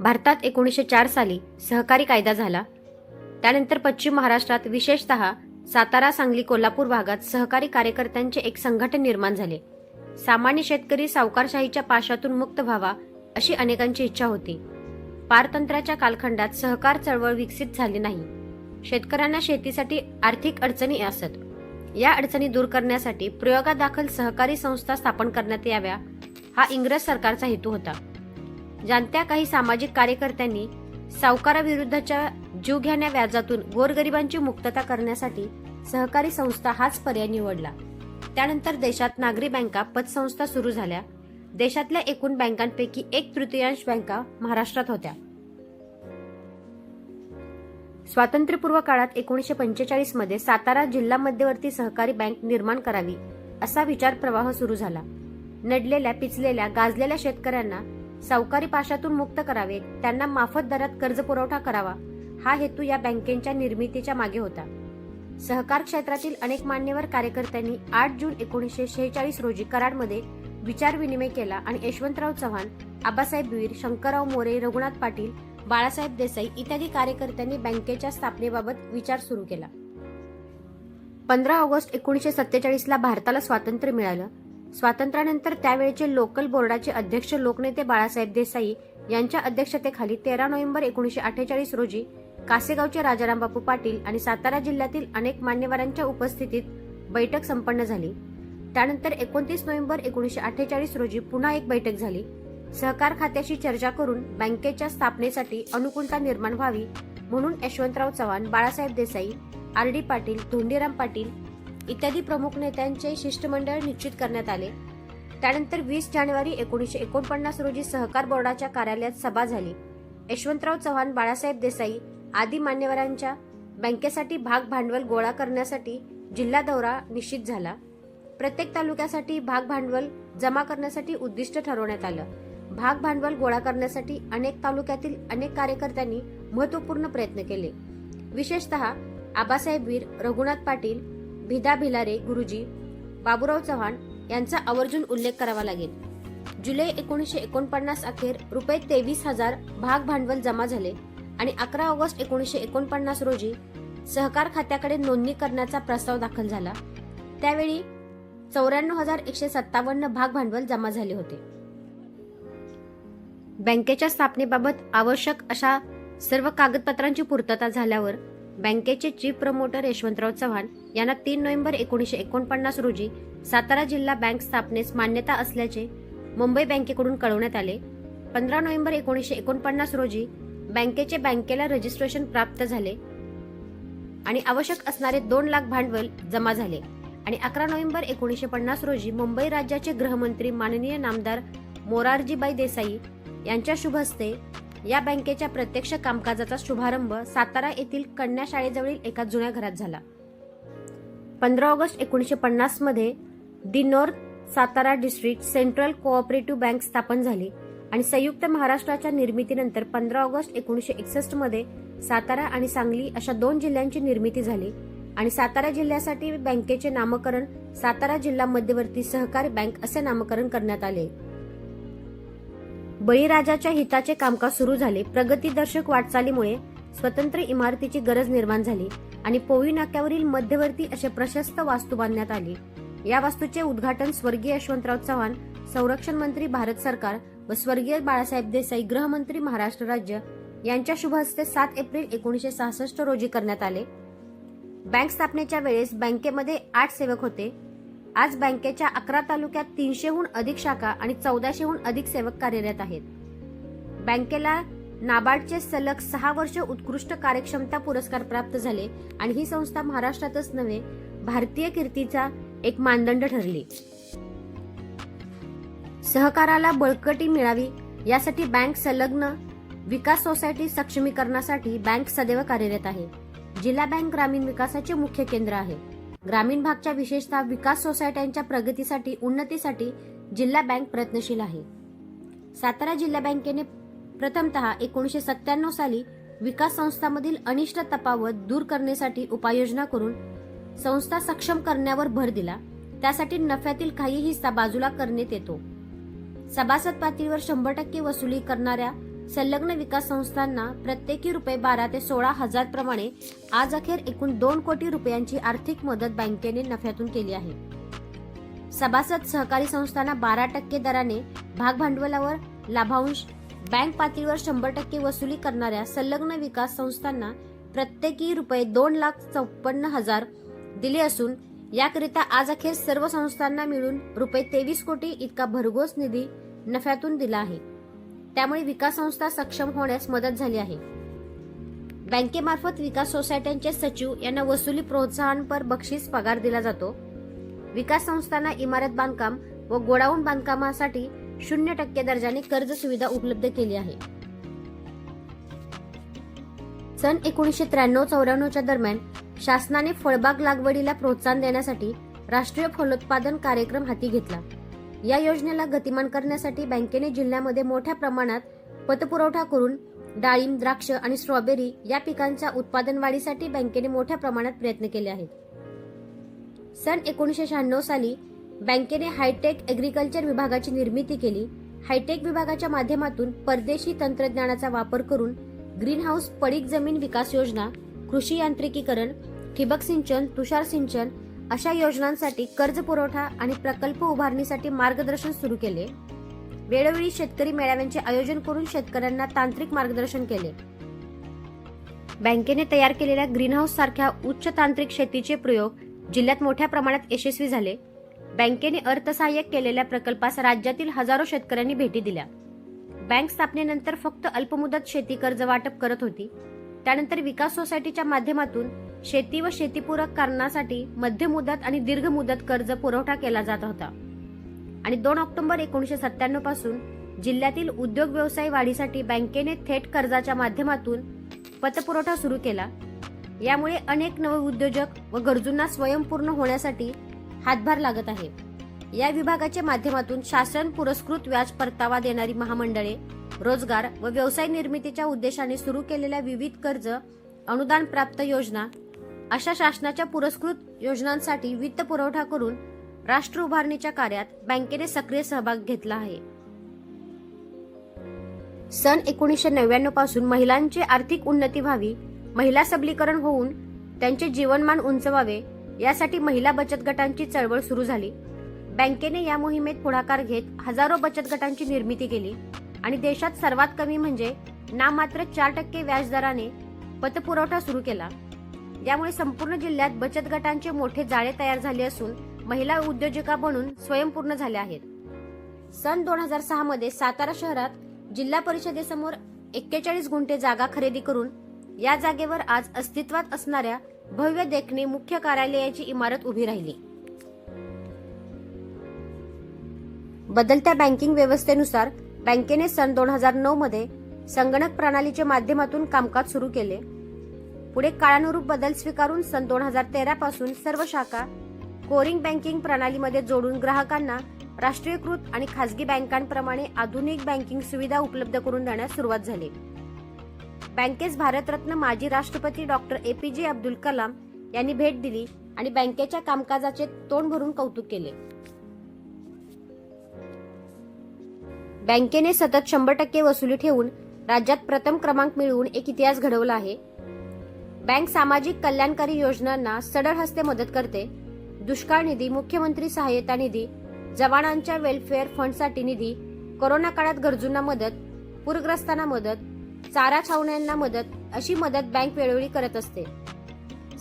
भारतात एकोणीसशे चार साली सहकारी कायदा झाला. त्यानंतर पश्चिम महाराष्ट्रात विशेषतः सातारा सांगली कोल्हापूर भागात सहकारी कार्यकर्त्यांचे एक संघटन निर्माण झाले. सामान्य शेतकरी सावकारशाहीच्या पाशातून मुक्त व्हावा अशी अनेकांची इच्छा होती. पारतंत्र्याच्या कालखंडात सहकार चळवळ विकसित झाली नाही. शेतकऱ्यांना शेतीसाठी आर्थिक अडचणी असत. या अडचणी दूर करण्यासाठी प्रयोगादाखल सहकारी संस्था स्थापन करण्यात याव्या हा इंग्रज सरकारचा हेतू होता. जाणत्या काही सामाजिक कार्यकर्त्यांनी सावकाराविरुद्धच्या जीवघेण्या व्याजातून गोरगरिबांची मुक्तता करण्यासाठी सहकारी संस्था हाच पर्याय निवडला. त्यानंतर देशात नागरी बँका पतसंस्था सुरू झाल्या. देशातल्या एकूण बँकांपैकी एक तृतीयांश बँका महाराष्ट्रात होत्या. स्वातंत्र्यपूर्व काळात एकोणीसशे पंचेचाळीसमध्ये सातारा जिल्हा मध्यवर्ती सहकारी बँक निर्माण करावी असा विचार प्रवाह सुरू झाला. नडलेल्या पिचलेल्या गाजलेल्या शेतकऱ्यांना सावकारी पाशातून मुक्त करावे त्यांना माफत दरात कर्ज पुरवठा करावा. हा हेतू या बँकेच्या निर्मितीच्या मागे होता. सहकार क्षेत्रातील अनेक मान्यवर कार्यकर्त्यांनी आठ जून एकोणीसशे शेहेचाळीस रोजी कराडमध्ये विचार विनिमय केला आणि यशवंतराव चव्हाण आबासाहेब वीर शंकरराव मोरे रघुनाथ पाटील बाळासाहेब देसाई इत्यादी कार्यकर्त्यांनी बँकेच्या स्थापनेबाबत विचार सुरू केला. पंधरा ऑगस्ट एकोणीसशे सत्तेचाळीसला भारताला स्वातंत्र्य मिळालं. स्वातंत्र्यानंतर त्यावेळेचे लोकल बोर्डाचे अध्यक्ष लोकनेते बाळासाहेब देसाई यांच्या अध्यक्षतेखाली तेरा नोव्हेंबर एकोणीसशे अठ्ठेचाळीस रोजी कासेगावचे राजाराम बापू पाटील आणि सातारा जिल्ह्यातील अनेक मान्यवरांच्या उपस्थितीत बैठक संपन्न झाली. त्यानंतर एकोणतीस नोव्हेंबर एकोणीसशे अठ्ठेचाळीस रोजी पुन्हा एक बैठक झाली. सहकार खात्याशी चर्चा करून बँकेच्या स्थापनेसाठी अनुकूलता निर्माण व्हावी म्हणून यशवंतराव चव्हाण बाळासाहेब देसाई आर डी पाटील धोंडीराम पाटील इत्यादी प्रमुख नेत्यांचे शिष्टमंडळ निश्चित करण्यात आले. त्यानंतर वीस जानेवारी एकोणीसशे एकोणपन्नास रोजी सहकार बोर्डाच्या कार्यालयात सभा झाली. यशवंतराव चव्हाण बाळासाहेब देसाई आदी मान्यवरांच्या बँकेसाठी भाग भांडवल गोळा करण्यासाठी जिल्हा दौरा निश्चित झाला. प्रत्येक तालुक्यासाठी भाग भांडवल जमा करण्यासाठी उद्दिष्ट ठरवण्यात आलं. भाग भांडवल गोळा करण्यासाठी अनेक तालुक्यातील अनेक कार्यकर्त्यांनी महत्त्वपूर्ण प्रयत्न केले. विशेषतः आबासाहेब वीर रघुनाथ पाटील भिदा भिलारे गुरुजी बाबूराव चव्हाण यांचा आवर्जून उल्लेख करावा लागेल. जुलै एकोणीसशे एकोणपन्नास अखेर रुपये तेवीस हजार भाग भांडवल जमा झाले आणि अकरा ऑगस्ट एकोणीसशे एकोणपन्नास रोजी सहकार खात्याकडे नोंदणी करण्याचा प्रस्ताव दाखल झाला. त्यावेळी चौऱ्याण्णव हजार एकशे सत्तावन्न भाग भांडवल जमा झाले होते. बँकेच्या स्थापनेबाबत आवश्यक अशा सर्व कागदपत्रांची पूर्तता झाल्यावर बँकेचे चीफ प्रमोटर यशवंतराव चव्हाण यांना तीन नोव्हेंबर एकोणीसशे एकोणपन्नास रोजी सातारा जिल्हा बँक स्थापनेस मान्यता असल्याचे मुंबई बँकेकडून कळवण्यात आले. पंधरा नोव्हेंबर एकोणीसशे एकोणपन्नास रोजी बँकेचे बँकेला रजिस्ट्रेशन प्राप्त झाले आणि आवश्यक असणारे दोन लाख भांडवल जमा झाले आणि अकरा नोव्हेंबर एकोणीसशे पन्नास रोजी मुंबई राज्याचे गृहमंत्री माननीय नामदार मोरारजीबाई देसाई यांच्या शुभ हस्ते या बँकेच्या प्रत्यक्ष कामकाजाचा शुभारंभ सातारा येथील कन्या शाळेजवळील एका जुन्या घरात झाला. पंधरा ऑगस्ट एकोणीसशे पन्नासमध्ये the North Satara district central cooperative bank स्थापन झाली आणि संयुक्त महाराष्ट्राच्या निर्मितीनंतर पंधरा ऑगस्ट एकोणीसशे एकसष्टमध्ये सातारा आणि सांगली अशा दोन जिल्ह्यांची निर्मिती झाली आणि सातारा जिल्ह्यासाठी बँकेचे नामकरण सातारा जिल्हा मध्यवर्ती सहकारी बँक असे नामकरण करण्यात आले. बळीराजाच्या हिताचे कामकाज सुरू झाले. प्रगतीदर्शक वाटचालीमुळे स्वतंत्र इमारतीची गरज निर्माण झाली आणि पोवी नाक्यावरील मध्यवर्ती असे प्रशस्त वास्तू बांधण्यात आली. या वास्तूचे उद्घाटन स्वर्गीय यशवंतराव चव्हाण संरक्षण मंत्री भारत सरकार व स्वर्गीय बाळासाहेब देसाई गृहमंत्री महाराष्ट्र राज्य यांच्या शुभ हस्ते सात एप्रिल एकोणीसशे सहासष्ट रोजी करण्यात आले. बँक स्थापनेच्या वेळेस बँकेमध्ये आठ सेवक होते. आज बँकेच्या अकरा तालुक्यात तीनशेहून अधिक शाखा आणि चौदाशेहून अधिक सेवक कार्यरत आहेत. बँकेला नाबार्डचे सलग सहा वर्ष उत्कृष्ट कार्यक्षमता पुरस्कार प्राप्त झाले आणि ही संस्था महाराष्ट्रातच नव्हे भारतीय कीर्तीचा एक मानदंड ठरली. सहकाराला बळकटी मिळावी यासाठी बँक संलग्न विकास सोसायटी सक्षमीकरणासाठी बँक सदैव कार्यरत आहे. जिल्हा बँक ग्रामीण विकासाचे मुख्य केंद्र आहे. ग्रामीण भागच्या विशेषतः विकास सोसायट्यांच्या प्रगतीसाठी उन्नतीसाठी जिल्हा बँक प्रयत्नशील आहे. सातारा जिल्हा बँकेने प्रथमतः एकोणीसशे सत्त्याण्णव साली विकास संस्थांमधील अनिष्ट तपावत दूर करण्यासाठी उपाययोजना करून संस्था सक्षम करण्यावर भर दिला. त्यासाठी नफ्यातील काही हिस्सा बाजूला करण्यात येतो. सभासद पातळीवर शंभर टक्के वसुली करणाऱ्या संलग्न विकास संस्थांना प्रत्येकी रुपये बारा ते सोळा हजार प्रमाणे आज अखेर एकूण दोन कोटी रुपयांची आर्थिक मदत बँकेने नफ्यातून केली आहे. सभासद सहकारी संस्थांना बारा टक्के दराने भागभांडवलावर लाभांश बँक पातळीवर शंभर टक्के वसुली करणाऱ्या संलग्न विकास संस्थांना प्रत्येकी रुपये दोन लाख चौपन्न हजार दिले असून याकरिता आज अखेर सर्व संस्थांना मिळून रुपये तेवीस कोटी इतका भरघोस निधी नफ्यातून दिला आहे. त्यामुळे विकास संस्था सक्षम होण्यास मदत झाली आहे. बँकेमार्फत विकास सोसायट्यांचे सचिव यांना वसुली प्रोत्साहनपर बक्षीस पगार दिला जातो. विकास संस्थांना इमारत बांधकाम व गोडाऊन बांधकामासाठी शून्य टक्के दर्जाने कर्ज सुविधा उपलब्ध केली आहे. सन एकोणीसशे त्र्याण्णव चौऱ्याण्णवच्या दरम्यान शासनाने फळबाग लागवडीला प्रोत्साहन देण्यासाठी राष्ट्रीय फलोत्पादन कार्यक्रम हाती घेतला. या योजनेला गतिमान करण्यासाठी बँकेने जिल्ह्यामध्ये मोठ्या प्रमाणात पतपुरवठा करून डाळिंब द्राक्ष आणि स्ट्रॉबेरी या पिकांच्या उत्पादन वाढीसाठी बँकेने मोठ्या प्रमाणात प्रयत्न केले आहेत. सन एकोणीसशे शहाण्णव साली बँकेने हायटेक एग्रीकल्चर विभागाची निर्मिती केली. हायटेक विभागाच्या माध्यमातून परदेशी तंत्रज्ञानाचा वापर करून ग्रीनहाऊस पडीक जमीन विकास योजना कृषी यांत्रिकीकरण ठिबक सिंचन तुषार सिंचन अशा योजनांसाठी कर्ज पुरवठा आणि प्रकल्प उभारणीसाठी मार्गदर्शन सुरू केले. वेळोवेळी शेतकरी मेळाव्यांचे आयोजन करून शेतकऱ्यांना तांत्रिक मार्गदर्शन केले. बँकेने तयार केलेल्या ग्रीनहाऊस सारख्या उच्च तांत्रिक शेतीचे प्रयोग जिल्ह्यात मोठ्या प्रमाणात यशस्वी झाले. बँकेने अर्थसहाय्य केलेल्या प्रकल्पास राज्यातील हजारो शेतकऱ्यांनी भेटी दिल्या. बँक स्थापनेनंतर फक्त अल्पमुदत शेती कर्ज वाटप करत होती. त्यानंतर विकास सोसायटीच्या माध्यमातून शेती व शेतीपूरक कारणासाठी मध्य मुदत आणि दीर्घ मुदत कर्ज पुरवठा केला जात होता. आणि दोन ऑक्टोबर एकोणीसशे सत्त्याण्णवपासून जिल्ह्यातील उद्योग व्यवसाय वाढीसाठी बँकेने थेट कर्जाच्या माध्यमातून पतपुरवठा सुरू केला. यामुळे अनेक नवउद्योजक व गरजूंना स्वयंपूर्ण होण्यासाठी हातभार लागत आहे. या विभागाच्या माध्यमातून शासन पुरस्कृत व्याज परतावा देणारी महामंडळे रोजगार व व्यवसाय निर्मितीच्या उद्देशाने सुरू केलेल्या विविध कर्ज अनुदान प्राप्त योजना अशा शासनाच्या पुरस्कृत योजनांसाठी वित्त पुरवठा करून राष्ट्र उभारणीच्या कार्यात बँकेने सक्रिय सहभाग घेतला आहे. सन एकोणीसशे नव्याण्णवपासून महिलांची आर्थिक उन्नती व्हावी महिला सबलीकरण होऊन त्यांचे जीवनमान उंचवावे यासाठी महिला बचत गटांची चळवळ सुरू झाली. बँकेने या मोहिमेत पुढाकार घेत हजारो बचत गटांची निर्मिती केली आणि देशात सर्वात कमी म्हणजे नामात्र चार टक्के व्याजदराने पतपुरवठा सुरू केला. यामुळे संपूर्ण जिल्ह्यात बचत गटांचे मोठे जाळे तयार झाले असून महिला उद्योजिका बनून स्वयंपूर्ण झाल्या आहेत. सन दोन हजार सहा मध्ये सातारा शहरात जिल्हा परिषदेसमोर एक्केचाळीस गुंठे जागा खरेदी करून या जागेवर आज अस्तित्वात असणाऱ्या भव्य देखणे मुख्य कार्यालयाची इमारत उभी राहिली. बदलत्या बँकिंग व्यवस्थेनुसार बँकेने सन दोन हजार नऊ मध्ये संगणक प्रणालीच्या माध्यमातून कामकाज सुरू केले. पुढे काळानुरूप बदल स्वीकारून सन दोन हजार तेरा पासून सर्व शाखा कोरिंग बँकिंग प्रणालीमध्ये जोडून ग्राहकांना राष्ट्रीयकृत आणि खासगी बँकांप्रमाणे आधुनिक बँकिंग सुविधा उपलब्ध करून देण्यास सुरुवात झाली. बँकेस भारतरत्न माजी राष्ट्रपती डॉक्टर एपीजे अब्दुल कलाम यांनी भेट दिली आणि बँकेच्या कामकाजाचे तोंड भरून कौतुक केले. बँकेने सतत शंभर टक्के वसुली ठेवून राज्यात प्रथम क्रमांक मिळवून एक इतिहास घडवला आहे. बँक सामाजिक कल्याणकारी योजनांना सडळ हस्ते मदत करते. दुष्काळ निधी मुख्यमंत्री सहाय्यता निधी जवानांच्या वेलफेअर फंडसाठी निधी कोरोना काळात गरजूंना मदत पूरग्रस्तांना मदत चारा छावण्यांना मदत अशी मदत बँक वेळोवेळी करत असते.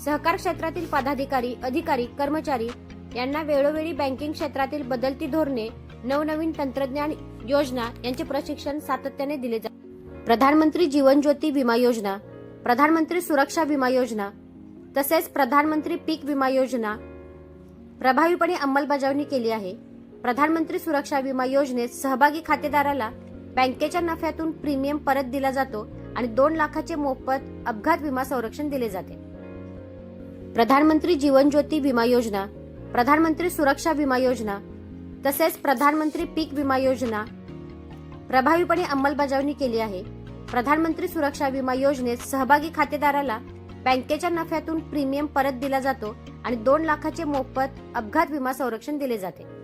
सहकार क्षेत्रातील पदाधिकारी अधिकारी कर्मचारी यांना वेळोवेळी बँकिंग क्षेत्रातील बदलती धोरणे नवनवीन तंत्रज्ञान योजना यांचे प्रशिक्षण सातत्याने दिले जाते. प्रधानमंत्री जीवन ज्योती विमा योजना प्रधानमंत्री सुरक्षा विमा योजना तसेच प्रधानमंत्री पीक विमा योजना प्रभावीपणे अंमलबजावणी केली आहे. प्रधानमंत्री सुरक्षा विमा योजनेत सहभागी खातेदाराला बँकेच्या नफ्यातून प्रीमियम परत दिला जातो आणि दोन लाखाचे मोफत अपघात विमा संरक्षण दिले जाते. प्रधानमंत्री जीवन ज्योती विमा योजना प्रधानमंत्री सुरक्षा विमा योजना तसेच प्रधानमंत्री पीक विमा योजना प्रभावीपणे अंमलबजावणी केली आहे. प्रधानमंत्री सुरक्षा विमा योजनेत सहभागी खातेदाराला बँकेच्या नफ्यातून प्रीमियम परत दिला जातो आणि दोन लाखाचे मोफत अपघात विमा संरक्षण दिले जाते.